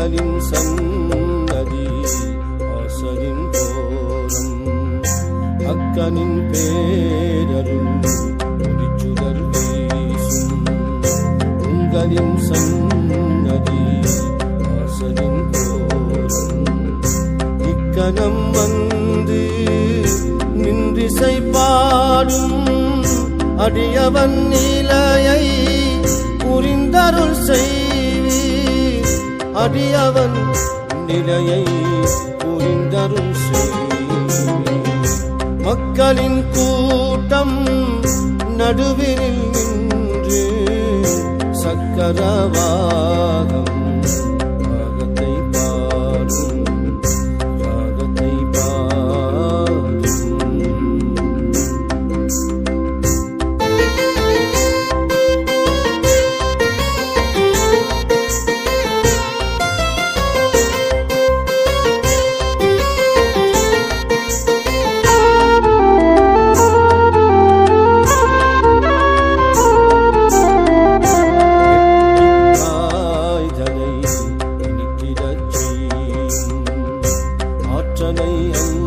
அன்பின் சன்னதி ஆசரின் கோரம் அக்கனின் பேரருள் ஒளிச்சுடர் வீசும். உங்களின் சன்னதி ஆசரின் கோரம் இக்கணம் வந்து நின்றிசை பாடும் அடியவன் நிலையை புரிந்தருள் செய்வி அடியவன் நிலையை புரிந்தரும் மக்களின் கூட்டம் நடுவில் நின்று சக்கரவா ஆய்தனை